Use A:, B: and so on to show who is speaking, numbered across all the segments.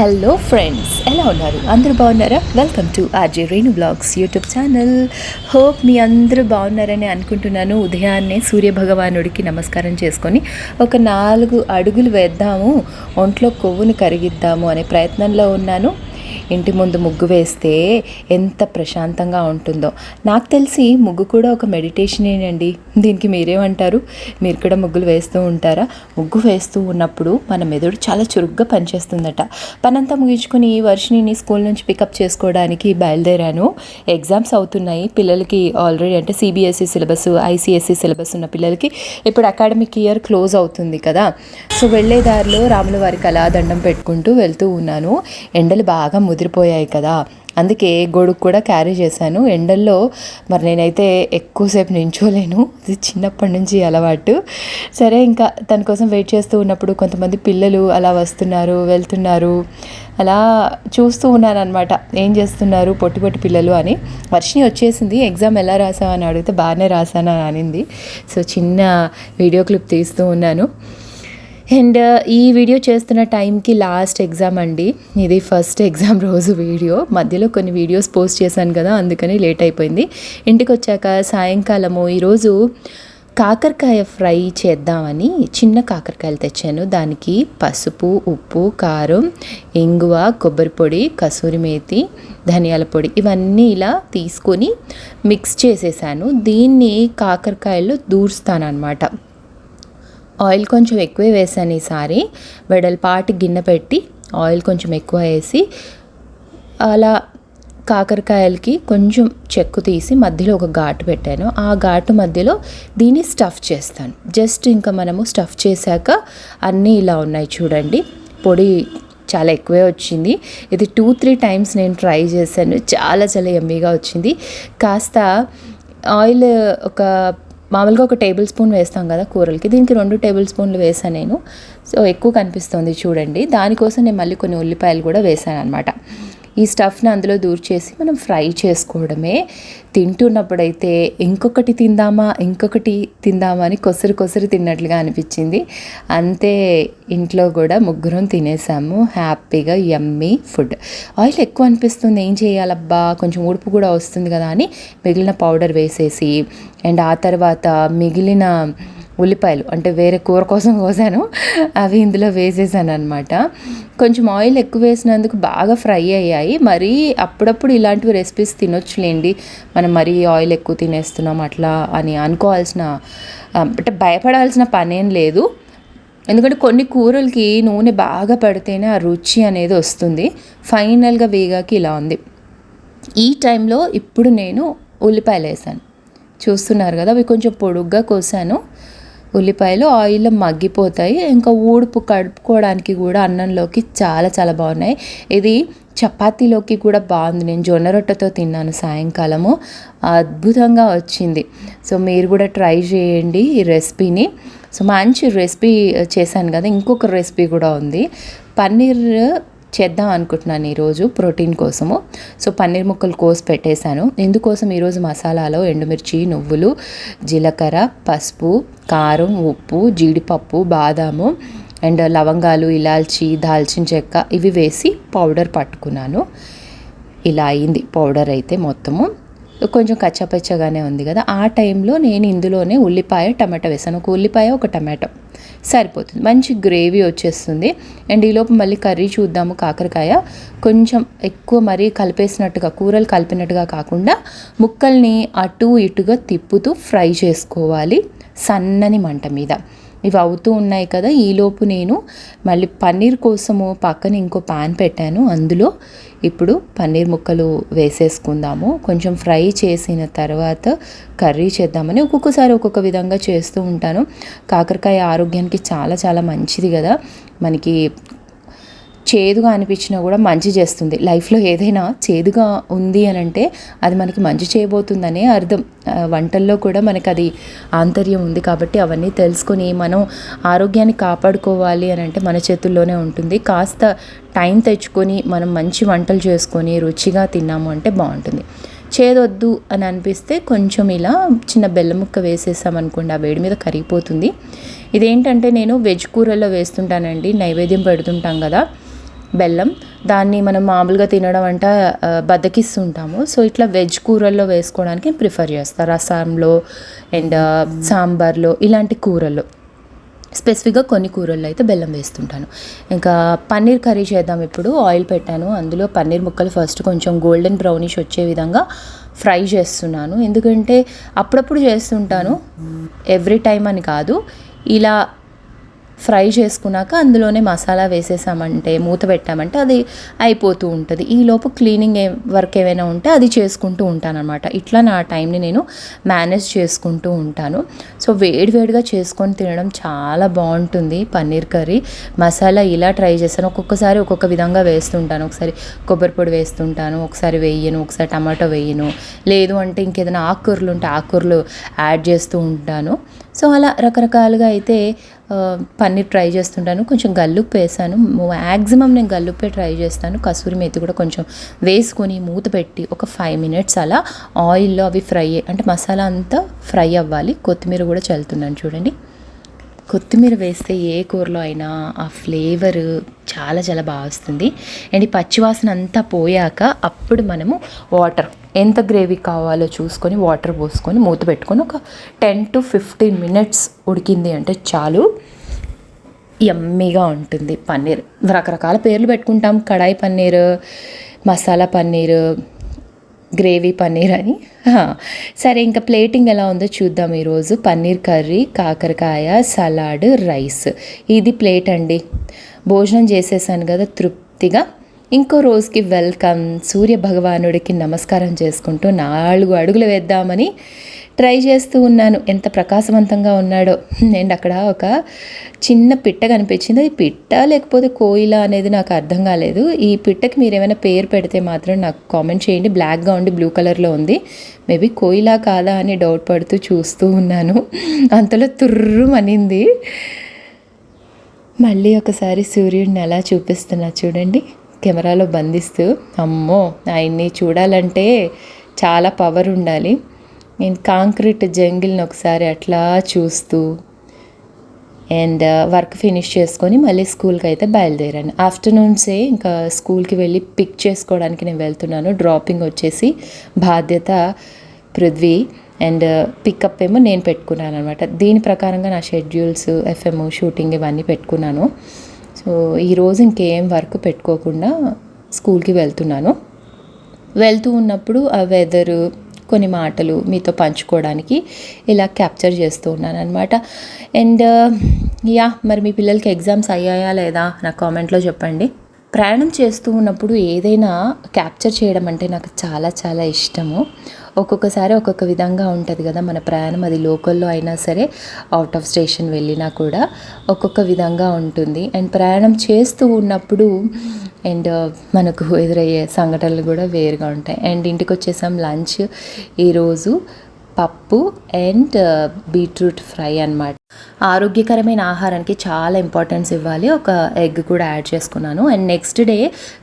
A: Hello friends ఎలా ఉన్నారు? అందరూ బాగున్నారా? Welcome to RJ Renu blogs YouTube channel hope మీ అందరూ బాగున్నారని అనుకుంటున్నాను. ఉదయాన్నే సూర్య భగవానుడికి నమస్కారం చేసుకొని ఒక నాలుగు అడుగులు వేద్దాము. ఒంట్లో కొవ్వును కరిగిద్దాము అనే ప్రయత్నంలో ఉన్నాను. ఇంటి ముందు ముగ్గు వేస్తే ఎంత ప్రశాంతంగా ఉంటుందో. నాకు తెలిసి ముగ్గు కూడా ఒక మెడిటేషనేనండి దీనికి మీరేమంటారు? మీరు కూడా ముగ్గులు వేస్తూ ఉంటారా? ముగ్గు వేస్తూ ఉన్నప్పుడు మన మెదడు చాలా చురుగ్గా పనిచేస్తుందట. పనంతా ముగించుకుని వర్షిని స్కూల్ నుంచి పికప్ చేసుకోవడానికి బయలుదేరాను. ఎగ్జామ్స్ అవుతున్నాయి. పిల్లలకి ఆల్రెడీ అంటే సిబిఎస్ఈ సిలబస్ ఐసిఎస్ఈ సిలబస్ ఉన్న పిల్లలకి ఇప్పుడు అకాడమిక్ ఇయర్ క్లోజ్ అవుతుంది కదా. సో వెళ్ళే దారిలో రాముల వారికి అలా దండం పెట్టుకుంటూ వెళ్తూ ఉన్నాను. ఎండలు బాగా ముదిరిపోయాయి కదా. అందుకే గొడుగు కూడా క్యారీ చేశాను. ఎండల్లో మరి నేనైతే ఎక్కువసేపు నించోలేను. ఇది చిన్నప్పటి నుంచి అలవాటు. సరే ఇంకా తన కోసం వెయిట్ చేస్తూ ఉన్నప్పుడు కొంతమంది పిల్లలు అలా వస్తున్నారు వెళ్తున్నారు. అలా చూస్తూ ఉన్నాను అనమాట ఏం చేస్తున్నారు? పొట్టి పొట్టి పిల్లలు అని. వర్షిణి వచ్చేసింది. ఎగ్జామ్ ఎలా రాసావు? అని అడిగితే బాగానే రాశాను అని అనింది. సో చిన్న వీడియో క్లిప్ తీస్తూ ఉన్నాను. అండ్ uh, ఈ వీడియో చేస్తున్న టైంకి లాస్ట్ ఎగ్జామ్ అండి. ఇది ఫస్ట్ ఎగ్జామ్ రోజు వీడియో. మధ్యలో కొన్ని వీడియోస్ పోస్ట్ చేశాను కదా అందుకని లేట్ అయిపోయింది. ఇంటికి వచ్చాక సాయంకాలము ఈరోజు కాకరకాయ ఫ్రై చేద్దామని చిన్న కాకరకాయలు తెచ్చాను. దానికి పసుపు ఉప్పు కారం ఇంగువ కొబ్బరి పొడి కసూరి మేతి ధనియాల పొడి ఇవన్నీ ఇలా తీసుకొని మిక్స్ చేసేసాను. దీన్ని కాకరకాయలు దూరుస్తాను అనమాట ఆయిల్ కొంచెం ఎక్కువే వేసాను ఈసారి. వెడల్పాటి గిన్నె పెట్టి ఆయిల్ కొంచెం ఎక్కువ వేసి అలా కాకరకాయలకి కొంచెం చెక్కు తీసి మధ్యలో ఒక ఘాటు పెట్టాను. ఆ ఘాటు మధ్యలో దీన్ని స్టఫ్ చేస్తాను. జస్ట్ ఇంకా మనము స్టఫ్ చేశాక అన్నీ ఇలా ఉన్నాయి చూడండి. పొడి చాలా ఎక్కువే వచ్చింది. ఇది టూ త్రీ టైమ్స్ నేను ట్రై చేశాను. చాలా చాలా ఎమ్మీగా వచ్చింది. కాస్త ఆయిల్ ఒక మామూలుగా ఒక టేబుల్ స్పూన్ వేస్తాం కదా కూరలకి. దీనికి రెండు టేబుల్ స్పూన్లు వేసాను నేను. సో ఎక్కువ కనిపిస్తుంది చూడండి. దానికోసం నేను మళ్ళీ కొన్ని ఉల్లిపాయలు కూడా వేసాను అనమాట ఈ స్టఫ్ని అందులో దూర్చేసి మనం ఫ్రై చేసుకోవడమే. తింటున్నప్పుడైతే ఇంకొకటి తిందామా ఇంకొకటి తిందామా అని కొసరు కొసరు తిన్నట్లుగా అనిపించింది. అంతే ఇంట్లో కూడా ముగ్గురం తినేసాము. హ్యాపీగా యమ్మీ ఫుడ్. ఆయిల్ ఎక్కువ అనిపిస్తుంది. ఏం చేయాలబ్బా? కొంచెం ఉడుపు కూడా వస్తుంది కదా అని మిగిలిన పౌడర్ వేసేసి అండ్ ఆ తర్వాత మిగిలిన ఉల్లిపాయలు అంటే వేరే కూర కోసం కోసాను. అవి ఇందులో వేసేసాను అనమాట కొంచెం ఆయిల్ ఎక్కువ వేసినందుకు బాగా ఫ్రై అయ్యాయి. మరీ అప్పుడప్పుడు ఇలాంటివి రెసిపీస్ తినొచ్చులేండి. మనం మరీ ఆయిల్ ఎక్కువ తినేస్తున్నాం అట్లా అని అనుకోవాల్సిన అంటే భయపడాల్సిన పనేం లేదు. ఎందుకంటే కొన్ని కూరలకి నూనె బాగా పడితేనే ఆ రుచి అనేది వస్తుంది. ఫైనల్గా వేగాకి ఇలా ఉంది. ఈ టైంలో ఇప్పుడు నేను ఉల్లిపాయలు వేసాను చూస్తున్నారు కదా అవి కొంచెం పొడుగ్గా కోసాను. ఉల్లిపాయలు ఆయిల్లో మగ్గిపోతాయి. ఇంకా ఊడుపు కడుపుకోవడానికి కూడా అన్నంలోకి చాలా చాలా బాగున్నాయి. ఇది చపాతీలోకి కూడా బాగుంది. నేను జొన్న రొట్టెతో తిన్నాను సాయంకాలము. అద్భుతంగా వచ్చింది. సో మీరు కూడా ట్రై చేయండి ఈ రెసిపీని. సో మంచి రెసిపీ చేశాను కదా. ఇంకొక రెసిపీ కూడా ఉంది. పన్నీర్ చేద్దాం అనుకుంటున్నాను ఈరోజు ప్రోటీన్ కోసము. సో పన్నీర్ ముక్కలు కోసి పెట్టేశాను. ఇందుకోసం ఈరోజు మసాలాలో ఎండుమిర్చి నువ్వులు జీలకర్ర పసుపు కారం ఉప్పు జీడిపప్పు బాదాము అండ్ లవంగాలు ఇలాల్చి దాల్చిన చెక్క ఇవి వేసి పౌడర్ పట్టుకున్నాను. ఇలా అయింది పౌడర్ అయితే మొత్తము. కొంచెం కచ్చపచ్చగానే ఉంది కదా. ఆ టైంలో నేను ఇందులోనే ఉల్లిపాయ టమాటా వేసాను. ఒక ఉల్లిపాయ ఒక టమాటో. సరిపోతుంది. మంచి గ్రేవీ వచ్చేస్తుంది. అండ్ ఈలోపు మళ్ళీ కర్రీ చూద్దాము. కాకరకాయ కొంచెం ఎక్కువ మరీ కలిపేసినట్టుగా కూరలు కలిపినట్టుగా కాకుండా ముక్కల్ని అటు ఇటుగా తిప్పుతూ ఫ్రై చేసుకోవాలి సన్నని మంట మీద. ఇవి అవుతూ ఉన్నాయి కదా. ఈలోపు నేను మళ్ళీ పన్నీర్ కోసము పక్కన ఇంకో పాన్ పెట్టాను. అందులో ఇప్పుడు పన్నీర్ ముక్కలు వేసేసుకుందాము. కొంచెం ఫ్రై చేసిన తర్వాత కర్రీ చేద్దామని ఒక్కొక్కసారి ఒక్కొక్క విధంగా చేస్తూ ఉంటాను. కాకరకాయ ఆరోగ్యానికి చాలా చాలా మంచిది కదా. మనకి చేదుగా అనిపించినా కూడా మంచి చేస్తుంది. లైఫ్లో ఏదైనా చేదుగా ఉంది అని అంటే అది మనకి మంచి చేయబోతుందనే అర్థం. వంటల్లో కూడా మనకి అది ఆంతర్యం ఉంది కాబట్టి అవన్నీ తెలుసుకొని మనం ఆరోగ్యాన్ని కాపాడుకోవాలి అని అంటే మన చేతుల్లోనే ఉంటుంది. కాస్త టైం తెచ్చుకొని మనం మంచి వంటలు చేసుకొని రుచిగా తిన్నాము అంటే బాగుంటుంది. చేదొద్దు అని అనిపిస్తే కొంచెం ఇలా చిన్న బెల్లం ముక్క వేసేసామనుకోండి ఆ వేడి మీద కరిగిపోతుంది. ఇదేంటంటే నేను వెజ్ కూరల్లో వేస్తుంటానండి నైవేద్యం పెడుతుంటాం కదా. బెల్లం దాన్ని మనం మామూలుగా తినడం అంట బద్దకిస్తుంటాము. సో ఇట్లా వెజ్ కూరల్లో వేసుకోవడానికి ప్రిఫర్ చేస్తాను రసంలో అండ్ సాంబార్లో ఇలాంటి కూరల్లో. స్పెసిఫిక్గా కొన్ని కూరల్లో అయితే బెల్లం వేస్తుంటాను. ఇంకా పన్నీర్ కర్రీ చేద్దాం ఇప్పుడు. ఆయిల్ పెట్టాను. అందులో పన్నీర్ ముక్కలు ఫస్ట్ కొంచెం గోల్డెన్ బ్రౌనిష్ వచ్చే విధంగా ఫ్రై చేస్తున్నాను. ఎందుకంటే అప్పుడప్పుడు చేస్తుంటాను. ఎవ్రీ టైం అని కాదు. ఇలా ఫ్రై చేసుకున్నాక అందులోనే మసాలా వేసేసామంటే మూత పెట్టామంటే అది అయిపోతూ ఉంటుంది. ఈలోపు క్లీనింగ్ ఏ వర్క్ ఏమైనా ఉంటే అది చేసుకుంటూ ఉంటానన్నమాట. ఇట్లా నా టైంని నేను మేనేజ్ చేసుకుంటూ ఉంటాను. సో వేడివేడిగా చేసుకొని తినడం చాలా బాగుంటుంది. పన్నీర్ కర్రీ మసాలా ఇలా ట్రై చేస్తాను. ఒక్కొక్కసారి ఒక్కొక్క విధంగా వేస్తుంటాను. ఒకసారి కొబ్బరి పొడి వేస్తుంటాను ఒకసారి వేయను ఒకసారి టమాటో వేయను. లేదు అంటే ఇంకేదైనా ఆకుకూరలు ఉంటే ఆకుకూరలు యాడ్ చేస్తూ ఉంటాను. సో అలా రకరకాలుగా అయితే పన్నీర్ ట్రై చేస్తుంటాను. కొంచెం గల్లుప్పు వేసాను. మ్యాక్సిమం నేను గల్లుప్పే ట్రై చేస్తాను. కసూరి మేతి కూడా కొంచెం వేసుకొని మూత పెట్టి ఒక ఫైవ్ మినిట్స్ అలా ఆయిల్లో అవి ఫ్రై అంటే మసాలా అంతా ఫ్రై అవ్వాలి. కొత్తిమీర కూడా చల్లుతున్నాను చూడండి. కొత్తిమీర వేస్తే ఏ కూరలో అయినా ఆ ఫ్లేవర్ చాలా చాలా బాగా వస్తుంది. అండ్ ఈ పచ్చివాసన అంతా పోయాక అప్పుడు మనము వాటర్ ఎంత గ్రేవీ కావాలో చూసుకొని వాటర్ పోసుకొని మూత పెట్టుకొని ఒక టెన్ టు ఫిఫ్టీన్ మినిట్స్ ఉడికింది అంటే చాలు. ఎమ్మీగా ఉంటుంది పన్నీర్. రకరకాల పేర్లు పెట్టుకుంటాం. కడాయి పన్నీర్ మసాలా పన్నీర్ గ్రేవీ పన్నీర్ అని. సరే ఇంకా ప్లేటింగ్ ఎలా ఉందో చూద్దాం ఈరోజు. పన్నీర్ కర్రీ కాకరకాయ సలాడ్ రైస్. ఇది ప్లేట్ అండి. భోజనం చేసేసాను కదా తృప్తిగా. ఇంకో రోజుకి వెల్కమ్. సూర్య భగవానుడికి నమస్కారం చేసుకుంటూ నాలుగు అడుగులు వేద్దామని ట్రై చేస్తూ ఉన్నాను. ఎంత ప్రకాశవంతంగా ఉన్నాడో. అండ్ అక్కడ ఒక చిన్న పిట్ట కనిపించింది. అది పిట్ట లేకపోతే కోయిల అనేది నాకు అర్థం కాలేదు. ఈ పిట్టకి మీరు ఏమైనా పేరు పెడితే మాత్రం నాకు కామెంట్ చేయండి. బ్లాక్గా ఉండి బ్లూ కలర్లో ఉంది. మేబీ కోయిలా కాదా అని డౌట్ పడుతూ చూస్తూ ఉన్నాను. అంతలో తుర్రు అనింది. మళ్ళీ ఒకసారి సూర్యుడిని అలా చూపిస్తున్నా చూడండి. కెమెరాలో బంధిస్తూ అమ్మో! ఆయన్ని చూడాలంటే చాలా పవర్ ఉండాలి. నేను కాంక్రీట్ జంగిల్ని ఒకసారి అట్లా చూస్తూ అండ్ uh, వర్క్ ఫినిష్ చేసుకొని మళ్ళీ స్కూల్కి అయితే బయలుదేరాను. ఆఫ్టర్నూన్సే ఇంకా స్కూల్కి వెళ్ళి పిక్ చేసుకోవడానికి నేను వెళ్తున్నాను. డ్రాపింగ్ వచ్చేసి బాధ్యత పృథ్వీ అండ్ uh, పికప్ ఏమో నేను పెట్టుకున్నాను అనమాట దీని ప్రకారంగా నా షెడ్యూల్స్ ఎఫ్ఎం షూటింగ్ ఇవన్నీ పెట్టుకున్నాను. సో ఈరోజు ఇంకేం వర్క్ పెట్టుకోకుండా స్కూల్కి వెళ్తున్నాను. వెళ్తూ ఉన్నప్పుడు ఆ వెదరు కొన్ని మాటలు మీతో పంచుకోవడానికి ఇలా క్యాప్చర్ చేస్తూ ఉన్నాను అనమాట అండ్ uh, యా మరి మీ పిల్లలకి ఎగ్జామ్స్ అయ్యాయా లేదా నా కామెంట్లో చెప్పండి. ప్రయాణం చేస్తూ ఉన్నప్పుడు ఏదైనా క్యాప్చర్ చేయడం అంటే నాకు చాలా చాలా ఇష్టము. ఒక్కొక్కసారి ఒక్కొక్క విధంగా ఉంటుంది కదా మన ప్రయాణం. అది లోకల్లో అయినా సరే అవుట్ ఆఫ్ స్టేషన్ వెళ్ళినా కూడా ఒక్కొక్క విధంగా ఉంటుంది. అండ్ ప్రయాణం చేస్తూ ఉన్నప్పుడు అండ్ uh, మనకు ఎదురయ్యే సంఘటనలు కూడా వేరుగా ఉంటాయి. అండ్ ఇంటికి వచ్చేసాం లంచ్ ఈరోజు పప్పు అండ్ బీట్రూట్ ఫ్రై అన్నమాట. ఆరోగ్యకరమైన ఆహారానికి చాలా ఇంపార్టెన్స్ ఇవ్వాలి. ఒక ఎగ్ కూడా యాడ్ చేసుకున్నాను. అండ్ నెక్స్ట్ డే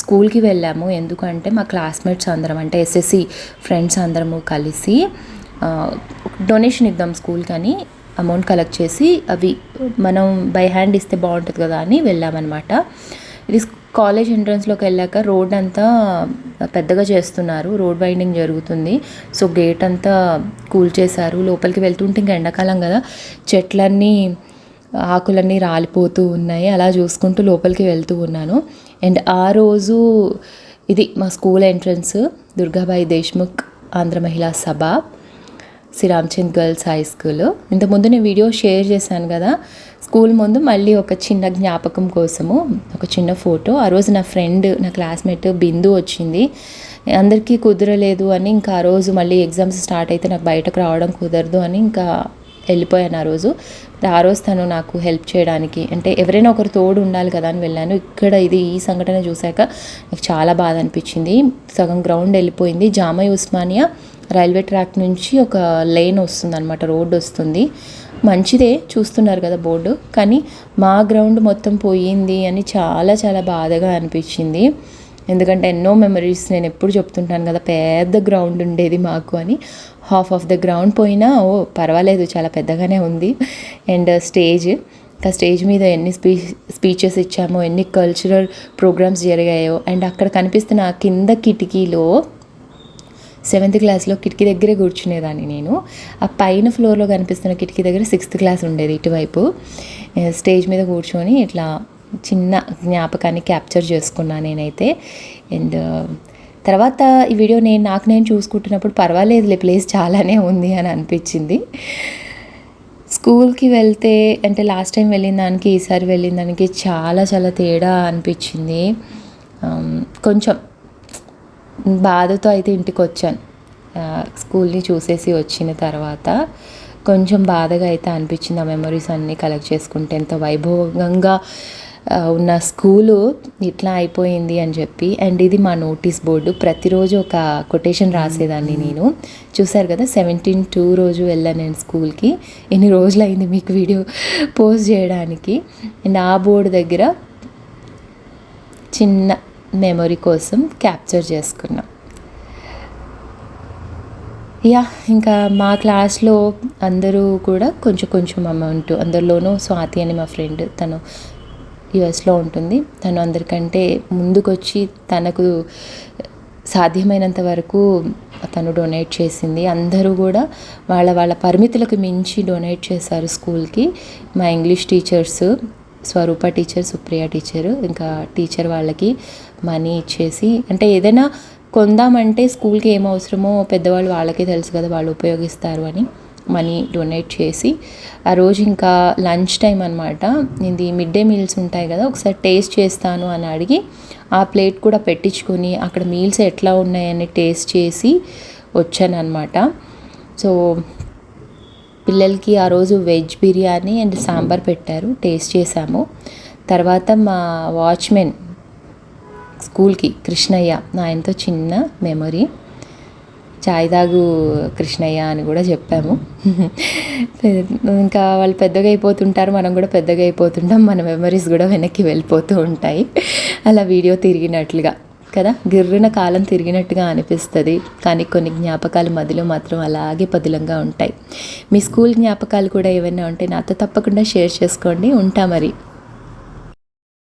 A: స్కూల్కి వెళ్ళాము. ఎందుకంటే మా క్లాస్మేట్స్ అందరం అంటే ఎస్ఎస్సి ఫ్రెండ్స్ అందరము కలిసి డొనేషన్ ఇద్దాం స్కూల్కి అని అమౌంట్ కలెక్ట్ చేసి అవి మనం బై హ్యాండ్ ఇస్తే బాగుంటుంది కదా అని వెళ్ళామన్నమాట. ఇది కాలేజ్ ఎంట్రన్స్లోకి వెళ్ళాక రోడ్ అంతా పెద్దగా చేస్తున్నారు. రోడ్ బైండింగ్ జరుగుతుంది. సో గేట్ అంతా కూల్ చేశారు. లోపలికి వెళ్తుంటే ఇంకా ఎండాకాలం కదా. చెట్లన్నీ ఆకులన్నీ రాలిపోతూ ఉన్నాయి. అలా చూసుకుంటూ లోపలికి వెళ్తూ ఉన్నాను. అండ్ ఆ రోజు ఇది మా school entrance Durgabai Deshmukh Andhra Mahila Sabha. శ్రీరామ్చంద్ girls high school ఇంతకుముందు నేను వీడియో షేర్ చేశాను కదా స్కూల్ ముందు మళ్ళీ ఒక చిన్న జ్ఞాపకం కోసము ఒక చిన్న ఫోటో ఆ రోజు నా ఫ్రెండ్ నా క్లాస్మేట్ బిందు వచ్చింది. అందరికీ కుదరలేదు అని ఇంకా ఆ రోజు మళ్ళీ ఎగ్జామ్స్ స్టార్ట్ అయితే నాకు బయటకు రావడం కుదరదు అని ఇంకా వెళ్ళిపోయాను ఆ రోజు. ఆ రోజు తను నాకు హెల్ప్ చేయడానికి అంటే ఎవరైనా ఒకరు తోడు ఉండాలి కదా అని వెళ్ళాను. ఇక్కడ ఇది ఈ సంఘటన చూశాక నాకు చాలా బాధ అనిపించింది. సగం గ్రౌండ్ వెళ్ళిపోయింది. జామయ్ ఉస్మానియా రైల్వే ట్రాక్ నుంచి ఒక లేన్ వస్తుంది అనమాట రోడ్డు వస్తుంది. మంచిదే చూస్తున్నారు కదా బోర్డు కానీ మా గ్రౌండ్ మొత్తం పోయింది అని చాలా చాలా బాధగా అనిపించింది. ఎందుకంటే ఎన్నో మెమరీస్ నేను ఎప్పుడు చెప్తుంటాను కదా పెద్ద గ్రౌండ్ ఉండేది మాకు అని. హాఫ్ ఆఫ్ ద గ్రౌండ్ పోయినా ఓ పర్వాలేదు చాలా పెద్దగానే ఉంది. అండ్ స్టేజ్ ఇంకా స్టేజ్ మీద ఎన్ని స్పీ స్పీచెస్ ఇచ్చామో ఎన్ని కల్చరల్ ప్రోగ్రామ్స్ జరిగాయో అండ్ అక్కడ కనిపిస్తున్న ఆ కింద కిటికీలో సెవెంత్ క్లాస్లో కిటికీ దగ్గరే కూర్చునేదాన్ని నేను. ఆ పైన ఫ్లోర్లో కనిపిస్తున్న కిటికీ దగ్గర సిక్స్త్ క్లాస్ ఉండేది ఇటువైపు. స్టేజ్ మీద కూర్చొని ఇట్లా చిన్న జ్ఞాపకాన్ని క్యాప్చర్ చేసుకున్నా నేనైతే. అండ్ తర్వాత ఈ వీడియో నేను నాకు నేను చూసుకుంటున్నప్పుడు పర్వాలేదులే ప్లేస్ చాలానే ఉంది అని అనిపించింది. స్కూల్కి వెళ్తే అంటే లాస్ట్ టైం వెళ్ళిన దానికి ఈసారి వెళ్ళిన దానికి చాలా చాలా తేడా అనిపించింది. కొంచెం బాధతో అయితే ఇంటికి వచ్చాను స్కూల్ని చూసేసి వచ్చిన తర్వాత కొంచెం బాధగా అయితే అనిపించింది. ఆ మెమరీస్ అన్నీ కలెక్ట్ చేసుకుంటే ఎంత వైభవంగా ఉన్న స్కూలు ఇట్లా అయిపోయింది అని చెప్పి అండ్ ఇది మా నోటీస్ బోర్డు. ప్రతిరోజు ఒక కొటేషన్ రాసేదాన్ని నేను. చూసారు కదా సెవెంటీన్ టూ రోజు వెళ్ళాను నేను స్కూల్కి. ఎన్ని రోజులు అయింది మీకు వీడియో పోస్ట్ చేయడానికి? అండ్ ఆ బోర్డు దగ్గర చిన్న మెమొరీ కోసం క్యాప్చర్ చేసుకున్నాం. యా ఇంకా మా క్లాస్లో అందరూ కూడా కొంచెం కొంచెం అమౌంట్ అందరిలోనూ స్వాతి అని మా ఫ్రెండ్ తను యుఎస్లో ఉంటుంది. తను అందరికంటే ముందుకొచ్చి తనకు సాధ్యమైనంత వరకు తను డొనేట్ చేసింది. అందరూ కూడా వాళ్ళ వాళ్ళ పరిమితులకు మించి డొనేట్ చేశారు స్కూల్కి. మా English teachers Swarupa teacher Supriya teacher ఇంకా టీచర్ వాళ్ళకి మనీ ఇచ్చేసి అంటే ఏదైనా కొందామంటే స్కూల్కి ఏం అవసరమో పెద్దవాళ్ళు వాళ్ళకే తెలుసు కదా వాళ్ళు ఉపయోగిస్తారు అని మనీ డొనేట్ చేసి ఆ రోజు ఇంకా లంచ్ టైం అనమాట ఇది మిడ్ డే మీల్స్ ఉంటాయి కదా ఒకసారి టేస్ట్ చేస్తాను అని అడిగి ఆ ప్లేట్ కూడా పెట్టించుకొని అక్కడ మీల్స్ ఎట్లా ఉన్నాయని టేస్ట్ చేసి వచ్చాను అనమాట సో పిల్లలకి ఆ రోజు వెజ్ బిర్యానీ అండ్ సాంబార్ పెట్టారు టేస్ట్ చేసాము తర్వాత మా వాచ్మెన్ స్కూల్కి కృష్ణయ్య ఆయనతో చిన్న మెమొరీ. చాయ్ తాగు కృష్ణయ్య అని కూడా చెప్పాము. ఇంకా వాళ్ళు పెద్దగా అయిపోతుంటారు మనం కూడా పెద్దగా అయిపోతుంటాం మన మెమరీస్ కూడా వెనక్కి వెళ్ళిపోతూ ఉంటాయి. అలా వీడియో తిరిగినట్లుగా కదా? గిర్రున కాలం తిరిగినట్టుగా అనిపిస్తుంది కానీ కొన్ని జ్ఞాపకాలు మధ్యలో మాత్రం అలాగే పదిలంగా ఉంటాయి. మీ స్కూల్ జ్ఞాపకాలు కూడా ఏమైనా ఉంటే నాతో తప్పకుండా షేర్ చేసుకోండి. ఉంటా మరి.